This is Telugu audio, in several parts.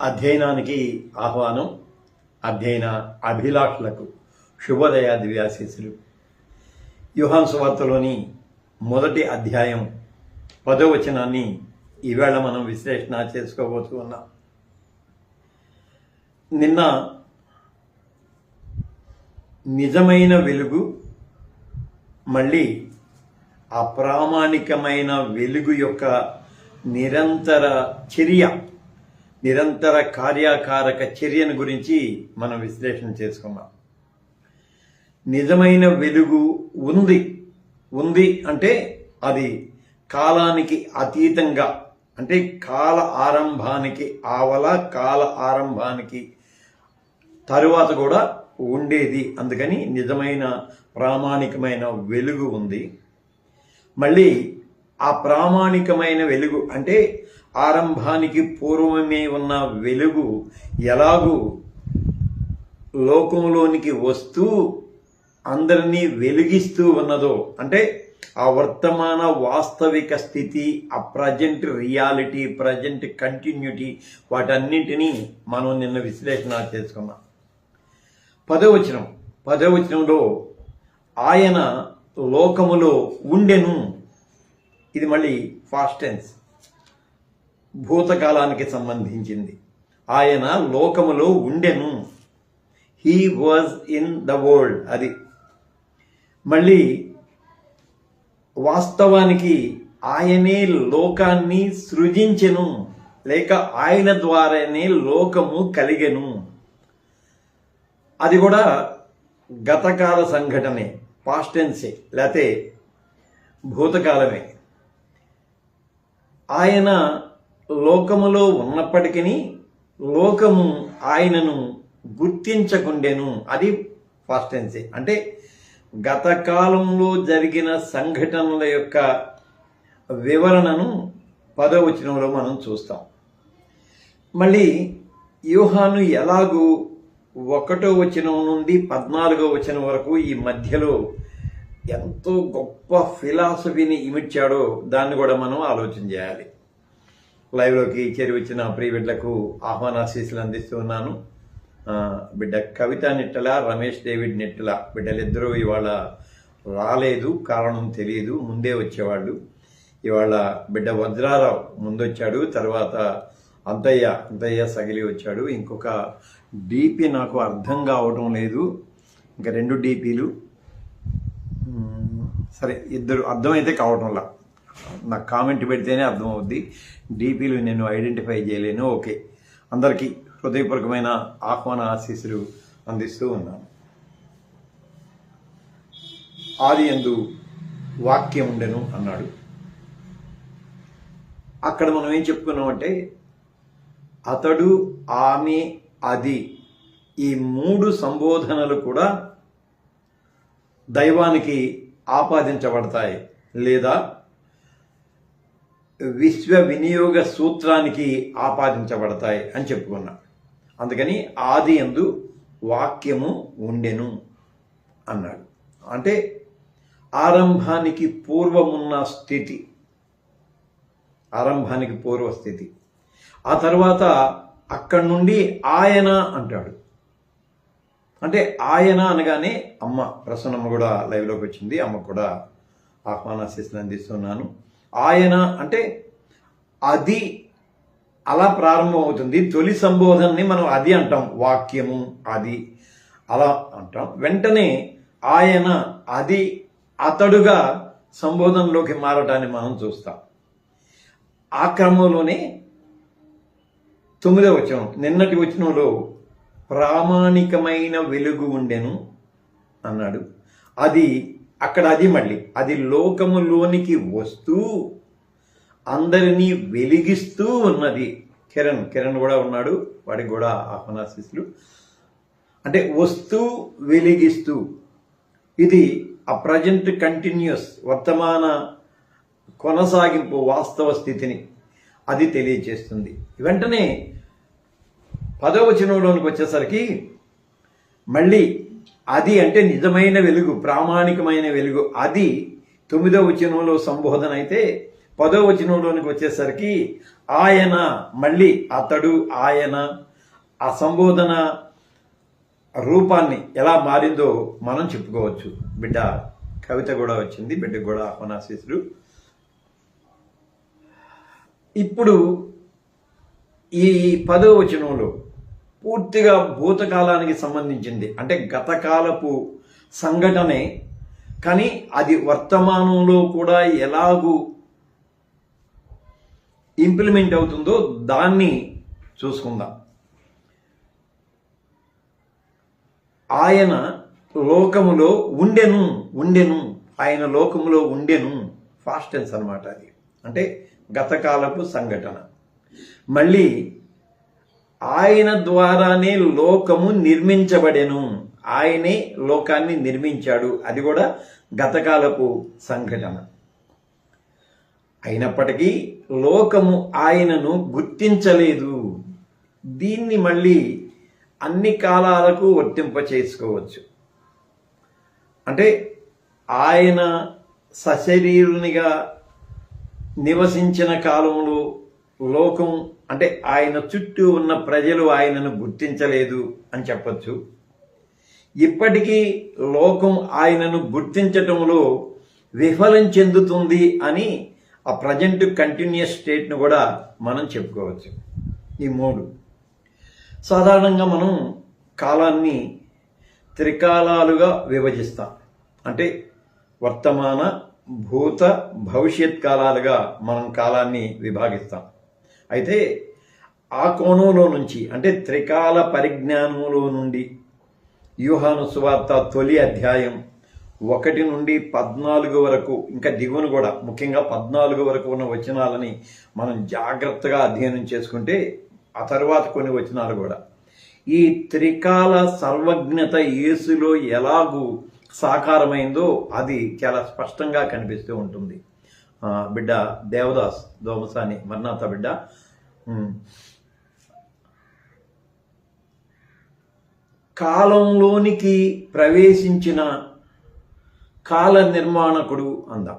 అధ్యయనానికి ఆహ్వానం అధ్యయన అభిలాషులకు శుభోదయ దివ్యాశీసులు యుహాన్ సువార్తలోని మొదటి అధ్యాయం పదవచనాన్ని ఈవేళ మనం విశ్లేషణ చేసుకోబోతూ ఉన్నాం. నిన్న నిజమైన వెలుగు మళ్ళీ అప్రామాణికమైన వెలుగు యొక్క నిరంతర చర్య నిరంతర కార్యాకారక చర్యను గురించి మనం విశ్లేషణ చేసుకున్నాం నిజమైన వెలుగు ఉంది. ఉంది అంటే అది కాలానికి అతీతంగా అంటే కాల ఆరంభానికి ఆవల కాల ఆరంభానికి తరువాత కూడా ఉండేది. అందుకని నిజమైన ప్రామాణికమైన వెలుగు ఉంది. మళ్ళీ ఆ ప్రామాణికమైన వెలుగు అంటే ఆరంభానికి పూర్వమే ఉన్న వెలుగు ఎలాగూ లోకంలోనికి వస్తూ అందరినీ వెలిగిస్తూ ఉన్నదో అంటే ఆ వర్తమాన వాస్తవిక స్థితి ఆ ప్రజెంట్ రియాలిటీ ప్రజెంట్ కంటిన్యూటీ వాటన్నింటినీ మనం నిన్న విశ్లేషణ చేసుకున్నాం. పదవచనం పదవచనంలో ఆయన లోకములో ఉండెను. ఇది మళ్ళీ ఫాస్ట్ టెన్స్. భూతకాలానికి సంబంధించింది. ఆయన లోకములో ఉండెను. He was in the world అది. మళ్ళీ వాస్తవానికి ఆయనే లోకాన్ని సృజించెను లేక ఆయన ద్వారానే లోకము కలిగెను. అది కూడా గతకాల సంఘటనే పాస్టెన్సే లేకపోతే భూతకాలమే. ఆయన లోకములో ఉన్నప్పటికీ లోకము ఆయనను గుర్తించకుండెను. అది పాస్టెన్సే అంటే గత కాలంలో జరిగిన సంఘటనల యొక్క వివరణను పదవచనంలో మనం చూస్తాం. మళ్ళీ యూహాను ఎలాగూ ఒకటో వచనం నుండి పద్నాలుగో వచనం వరకు ఈ మధ్యలో ఎంతో గొప్ప ఫిలాసఫీని ఇమిడ్చాడో దాన్ని కూడా మనం ఆలోచన చేయాలి. లైవ్లోకి చేరి వచ్చిన ప్రియ బిడ్డలకు ఆహ్వానాశీస్సులు అందిస్తూ ఉన్నాను. బిడ్డ కవిత నిట్టల రమేష్ డేవిడ్ నిట్టల బిడ్డలిద్దరూ ఇవాళ రాలేదు కారణం తెలియదు ముందే వచ్చేవాళ్ళు. ఇవాళ బిడ్డ వజ్రారావు ముందొచ్చాడు తర్వాత అంతయ్య అంతయ్య సగిలి వచ్చాడు. ఇంకొక డీపీ నాకు అర్థం కావటం లేదు. ఇంకా రెండు డీపీలు. సరే ఇద్దరు అర్థమైతే కావటంలా. నాకు కామెంట్ పెడితేనే అర్థమవుద్ది. డీపీలు నేను ఐడెంటిఫై చేయలేను. ఓకే. అందరికీ హృదయపూర్వకమైన ఆహ్వాన ఆశీస్సులు అందిస్తూ ఉన్నాను. ఆది ఎందు వాక్యం ఉండెను అన్నాడు. అక్కడ మనం ఏం చెప్పుకున్నామంటే అతడు ఆమె అది ఈ మూడు సంబోధనలు కూడా దైవానికి ఆపాదించబడతాయి లేదా విశ్వ వినియోగ సూత్రానికి ఆపాదించబడతాయి అని చెప్పుకున్నా. అందుకని ఆది ఎందు వాక్యము ఉండెను అన్నాడు. అంటే ఆరంభానికి పూర్వమున్న స్థితి. ఆరంభానికి పూర్వ స్థితి. ఆ తర్వాత అక్కడి నుండి ఆయన అంటాడు. అంటే ఆయన అనగానే అమ్మ. ప్రసన్నమ్మ కూడా లైవ్లోకి వచ్చింది. అమ్మ కూడా ఆహ్వాన ఆహ్వానాశీస్సులు అందిస్తున్నాను. ఆయన అంటే అది అలా ప్రారంభమవుతుంది. తొలి సంబోధనని మనం అది అంటాం. వాక్యము అది అలా అంటాం. వెంటనే ఆయన అది అతడుగా సంబోధనలోకి మారటాన్ని మనం చూస్తాం. ఆ క్రమంలోనే తొమ్మిదో వచనం. నిన్నటి వచనంలో ప్రామాణికమైన వెలుగు ఉండెను అన్నాడు. అది అక్కడ అది మళ్ళీ అది లోకములోనికి వస్తూ అందరినీ వెలిగిస్తూ ఉన్నది. కిరణ్ కిరణ్ కూడా ఉన్నాడు వాడికి కూడా ఆహ్వానాశిస్సులు. అంటే వస్తూ వెలిగిస్తూ. ఇది ఆ ప్రజెంట్ కంటిన్యూస్ వర్తమాన కొనసాగింపు వాస్తవ స్థితిని అది తెలియజేస్తుంది. వెంటనే పదవచనంలోనికి వచ్చేసరికి మళ్ళీ అది అంటే నిజమైన వెలుగు ప్రామాణికమైన వెలుగు. అది తొమ్మిదవ వచనంలో సంబోధన అయితే పదో వచనంలోనికి వచ్చేసరికి ఆయన మళ్ళీ అతడు ఆయన ఆ సంబోధన రూపాన్ని ఎలా మారిందో మనం చెప్పుకోవచ్చు. బిడ్డ కవిత కూడా వచ్చింది బిడ్డకు కూడా ఆహ్వానాశీసులు ఇప్పుడు ఈ పదో వచనంలో పూర్తిగా భూతకాలానికి సంబంధించింది. అంటే గతకాలపు సంఘటనే కానీ అది వర్తమానంలో కూడా ఎలాగూ ఇంప్లిమెంట్ అవుతుందో దాన్ని చూసుకుందాం. ఆయన లోకములో ఉండెను ఉండెను. ఆయన లోకములో ఉండెను. ఫాస్ట్ టెన్స్ అనమాట అది. అంటే గతకాలపు సంఘటన. మళ్ళీ ఆయన ద్వారానే లోకము నిర్మించబడెను. ఆయనే లోకాన్ని నిర్మించాడు. అది కూడా గతకాలపు సంఘటన. అయినప్పటికీ లోకము ఆయనను గుర్తించలేదు. దీన్ని మళ్ళీ అన్ని కాలాలకు వర్తింప చేసుకోవచ్చు అంటే ఆయన సశరీరునిగా నివసించిన కాలంలో లోకం అంటే ఆయన చుట్టూ ఉన్న ప్రజలు ఆయనను గుర్తించలేదు అని చెప్పచ్చు. ఇప్పటికీ లోకం ఆయనను గుర్తించటంలో విఫలం చెందుతుంది అని ఆ ప్రజెంట్ కంటిన్యూస్ స్టేట్ను కూడా మనం చెప్పుకోవచ్చు. ఈ మూడు. సాధారణంగా మనం కాలాన్ని త్రికాలాలుగా విభజిస్తాం. అంటే వర్తమాన భూత భవిష్యత్ కాలాలుగా మనం కాలాన్ని విభాగిస్తాం. అయితే ఆ కోణంలో నుంచి అంటే త్రికాల పరిజ్ఞానంలో నుండి వ్యూహాను సువార్త తొలి అధ్యాయం ఒకటి నుండి పద్నాలుగు వరకు ఇంకా దిగువను కూడా ముఖ్యంగా పద్నాలుగు వరకు ఉన్న వచనాలని మనం జాగ్రత్తగా అధ్యయనం చేసుకుంటే ఆ తర్వాత కొన్ని వచనాలు కూడా. ఈ త్రికాల సర్వజ్ఞత యేసులో ఎలాగూ సాకారమైందో అది చాలా స్పష్టంగా కనిపిస్తూ ఉంటుంది. బిడ్డ దేవదాస్ దోమసాని మర్నాథ బిడ్డ. కాలంలోనికి ప్రవేశించిన కాల నిర్మాణకుడు అందాం.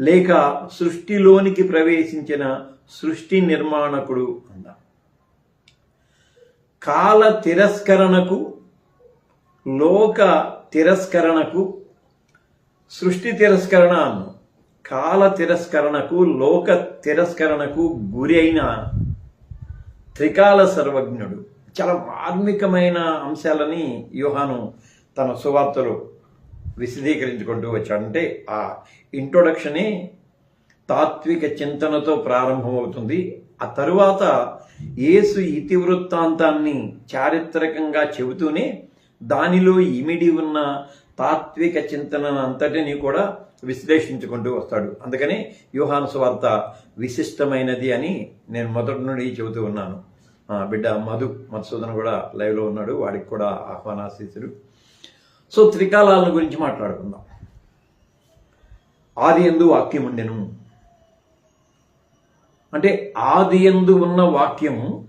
లేక సృష్టిలోనికి ప్రవేశించిన సృష్టి నిర్మాణకుడు అందాం. కాల తిరస్కరణకు లోక తిరస్కరణకు సృష్టి తిరస్కరణ అన్నాం. కాల తిరస్కరణకు లోక తిరస్కరణకు గురి అయిన త్రికాల సర్వజ్ఞుడు. చాలా మార్మికమైన అంశాలని యోహాను తన సువార్తలో విశదీకరించుకుంటూ వచ్చాడంటే ఆ ఇంట్రొడక్షనే తాత్విక చింతనతో ప్రారంభమవుతుంది. ఆ తరువాత యేసు ఇతివృత్తాంతాన్ని చారిత్రకంగా చెబుతూనే దానిలో ఇమిడి ఉన్న తాత్విక చింతన అంతటిని కూడా విశ్లేషించుకుంటూ వస్తాడు. అందుకని యోహాను సువార్త విశిష్టమైనది అని నేను మొదటి నుండి చెబుతూ ఉన్నాను. బిడ్డ మధు మధుసూదన్ కూడా లైవ్లో ఉన్నాడు. వాడికి కూడా ఆహ్వానాశీసుడు సో త్రికాలాల గురించి మాట్లాడుకుందాం. ఆది ఎందు వాక్యం ఉండెను. అంటే ఆది ఎందు ఉన్న వాక్యము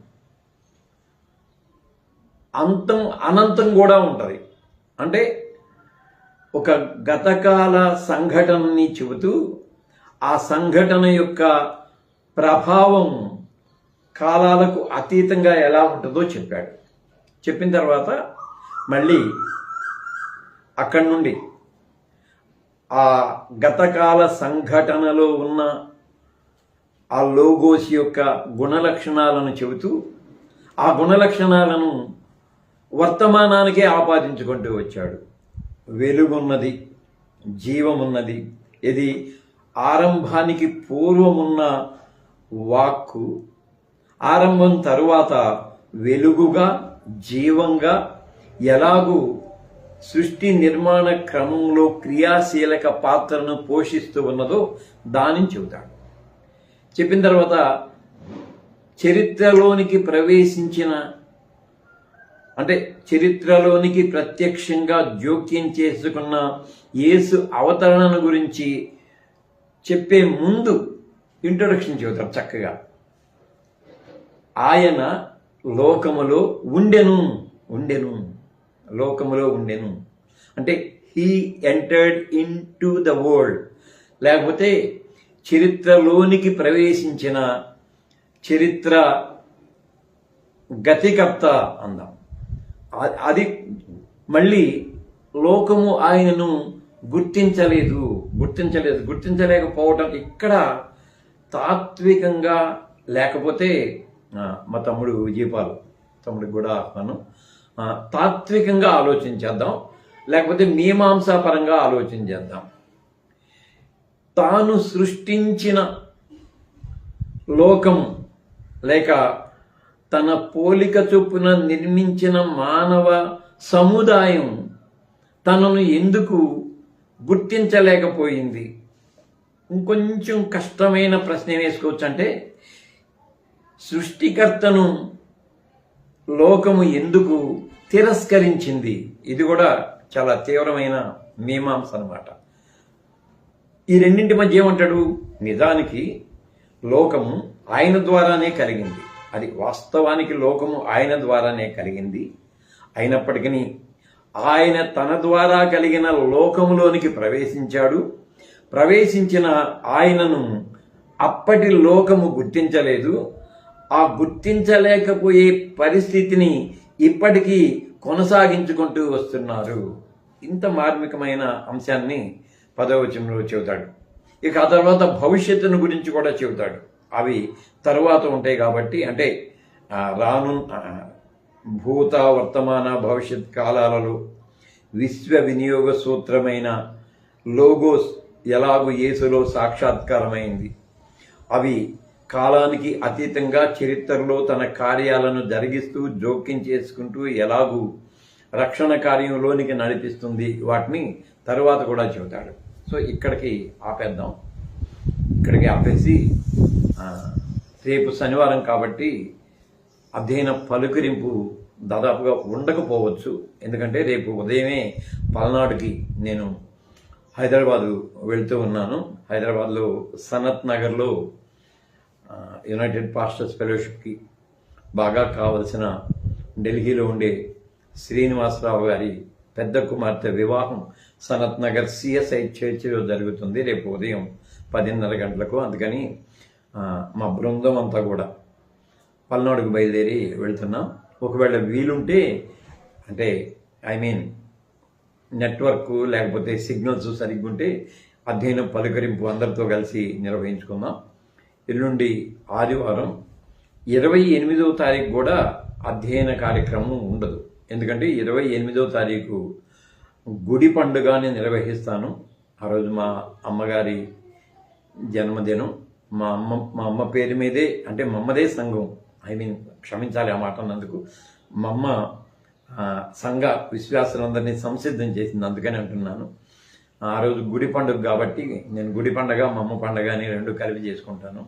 అంతం అనంతం కూడా ఉంటుంది. అంటే ఒక గతకాల సంఘటనని చెబుతూ ఆ సంఘటన యొక్క ప్రభావం కాలాలకు అతీతంగా ఎలా ఉంటుందో చెప్పాడు. చెప్పిన తర్వాత మళ్ళీ అక్కడి నుండి ఆ గతకాల సంఘటనలో ఉన్న ఆ లోగోస్ యొక్క గుణలక్షణాలను చెబుతూ ఆ గుణలక్షణాలను వర్తమానానికే ఆపాదించుకుంటూ వచ్చాడు. వెలుగున్నది జీవమున్నది. ఇది ఆరంభానికి పూర్వమున్న వాక్కు. ఆరంభం తరువాత వెలుగుగా జీవంగా ఎలాగూ సృష్టి నిర్మాణ క్రమంలో క్రియాశీలక పాత్రను పోషిస్తూ ఉన్నదో దానిని చెబుతాడు. చెప్పిన తర్వాత చరిత్రలోనికి ప్రవేశించిన అంటే చరిత్రలోనికి ప్రత్యక్షంగా జోక్యం చేసుకున్న యేసు అవతరణను గురించి చెప్పే ముందు ఇంట్రొడక్షన్ చెబుతారు చక్కగా. ఆయన లోకములో ఉండెను ఉండెను లోకములో ఉండెను. అంటే he entered into the world లేకపోతే చరిత్రలోనికి ప్రవేశించిన చరిత్ర గతికర్త అందాం. అది మళ్ళీ లోకము ఆయనను గుర్తించలేదు. గుర్తించలేదు. గుర్తించలేకపోవటం ఇక్కడ తాత్వికంగా లేకపోతే మా తమ్ముడు విజయపాల్ తమ్ముడికి కూడా ఆహ్వాను. తాత్వికంగా ఆలోచించేద్దాం. లేకపోతే మీమాంసాపరంగా ఆలోచించేద్దాం. తాను సృష్టించిన లోకం లేక తన పోలిక చొప్పున నిర్మించిన మానవ సముదాయం తనను ఎందుకు గుర్తించలేకపోయింది? ఇంకొంచెం కష్టమైన ప్రశ్న వేసుకోవచ్చు అంటే సృష్టికర్తను లోకము ఎందుకు తిరస్కరించింది? ఇది కూడా చాలా తీవ్రమైన మీమాంస అన్నమాట. ఈ రెండింటి మధ్య ఏమంటాడు? నిజానికి లోకము ఆయన ద్వారానే కలిగింది. అది వాస్తవానికి లోకము ఆయన ద్వారానే కలిగింది. అయినప్పటికీ ఆయన తన ద్వారా కలిగిన లోకములోనికి ప్రవేశించాడు. ప్రవేశించిన ఆయనను అప్పటి లోకము గుర్తించలేదు. ఆ గుర్తించలేకపోయే పరిస్థితిని ఇప్పటికీ కొనసాగించుకుంటూ వస్తున్నారు. ఇంత మార్మికమైన అంశాన్ని పదవచనంలో చెబుతాడు. ఇక ఆ తర్వాత భవిష్యత్తును గురించి కూడా చెబుతాడు. అవి తరువాత ఉంటాయి కాబట్టి అంటే రాను భూత వర్తమాన భవిష్యత్ కాలాలలో విశ్వ వినియోగ సూత్రమైన లోగోస్ ఎలాగూ యేసులో సాక్షాత్కారమైంది. అవి కాలానికి అతీతంగా చరిత్రలో తన కార్యాలను జరిగిస్తూ జోక్యం చేసుకుంటూ ఎలాగూ రక్షణ కార్యంలోనికి నడిపిస్తుంది. వాటిని తరువాత కూడా చెబుతాడు. సో ఇక్కడికి ఆపేద్దాం. ఇక్కడికి ఆపేసి రేపు శనివారం కాబట్టి అధ్యయన పలుకరింపు దాదాపుగా ఉండకపోవచ్చు. ఎందుకంటే రేపు ఉదయమే పల్నాడుకి నేను హైదరాబాదు వెళ్తూ ఉన్నాను. హైదరాబాద్లో సనత్ నగర్లో యునైటెడ్ పాస్టర్స్ ఫెలోషిప్కి బాగా కావలసిన ఢిల్లీలో ఉండే శ్రీనివాసరావు గారి పెద్ద కుమార్తె వివాహం సనత్ నగర్ సిఎస్ఐ చర్చిలో జరుగుతుంది. రేపు ఉదయం పదిన్నర గంటలకు. అందుకని మా బృందం అంతా కూడా పల్నాడుకు బయలుదేరి వెళ్తున్నాం. ఒకవేళ వీలుంటే అంటే ఐ మీన్ నెట్వర్క్ లేకపోతే సిగ్నల్స్ సరిగ్గా ఉంటే అధ్యయనం పలుకరింపు అందరితో కలిసి నిర్వహించుకుందాం. ఎల్లుండి ఆదివారం ఇరవై ఎనిమిదవ తారీఖు కూడా అధ్యయన కార్యక్రమం ఉండదు. ఎందుకంటే ఇరవై ఎనిమిదవ తారీఖు గుడి పండుగని నిర్వహిస్తాను. ఆ రోజు మా అమ్మగారి జన్మదినం. మా అమ్మ మా అమ్మ పేరు మీదే అంటే మా అమ్మదే సంఘం. ఐ మీన్ క్షమించాలి ఆ మాట అన్నందుకు. మా అమ్మ సంఘ విశ్వాసులందరినీ సంసిద్ధం చేసింది అందుకని అంటున్నాను. ఆ రోజు గుడి పండుగ కాబట్టి నేను గుడి పండగ మా అమ్మ పండగ అని రెండు కలిపి చేసుకుంటాను.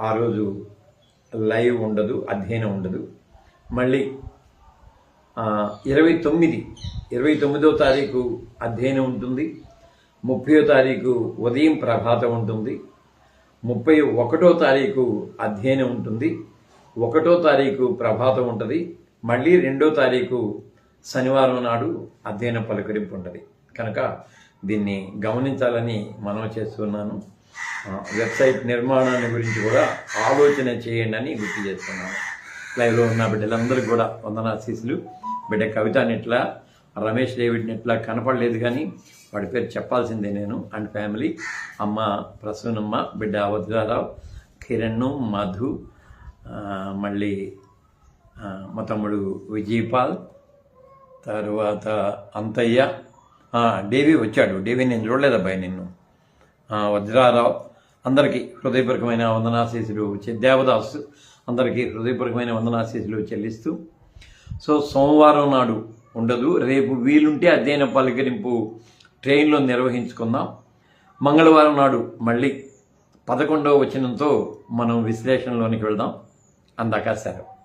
ఆ రోజు లైవ్ ఉండదు అధ్యయనం ఉండదు. మళ్ళీ ఇరవై తొమ్మిది ఇరవై తొమ్మిదో తారీఖు అధ్యయనం ఉంటుంది. ముప్పయో తారీఖు ఉదయం ప్రభాతం ఉంటుంది. ముప్పై ఒకటో తారీఖు అధ్యయనం ఉంటుంది. ఒకటో తారీఖు ప్రభాతం ఉంటుంది. మళ్ళీ రెండో తారీఖు శనివారం నాడు అధ్యయన పలకరింపు ఉంటుంది. కనుక దీన్ని గమనించాలని మనం చేస్తున్నాను. వెబ్సైట్ నిర్మాణాన్ని గురించి కూడా ఆలోచన చేయండి అని గుర్తు చేస్తున్నాను. లైవ్లో ఉన్న బిడ్డలందరికీ కూడా వందనాశీసులు బిడ్డ కవిత నెట్లా రమేష్ డేవిడ్ని ఎట్లా కనపడలేదు కానీ వాడి పేరు చెప్పాల్సిందే నేను అండ్ ఫ్యామిలీ. అమ్మ ప్రసూనమ్మ బిడ్డ వజ్రారావు కిరణ్ మధు మళ్ళీ మా తమ్ముడు విజయపాల్ తర్వాత అంతయ్య. డేవి వచ్చాడు. డేవి నేను చూడలేదు అబ్బాయి నిన్ను వజ్రారావు. అందరికీ హృదయపూర్వకమైన వందనాశీసులు దేవదాస్ దేవదాసు. అందరికీ హృదయపూర్వకమైన వందనాశీసులు చెల్లిస్తూ. సో సోమవారం నాడు ఉండదు. రేపు వీలుంటే అధ్యయన పలకరింపు ట్రైన్లో నిర్వహించుకుందాం. మంగళవారం నాడు మళ్ళీ పదకొండవ వచనంతో మనం విశ్లేషణలోనికి వెళ్దాం. అందాక సెలవు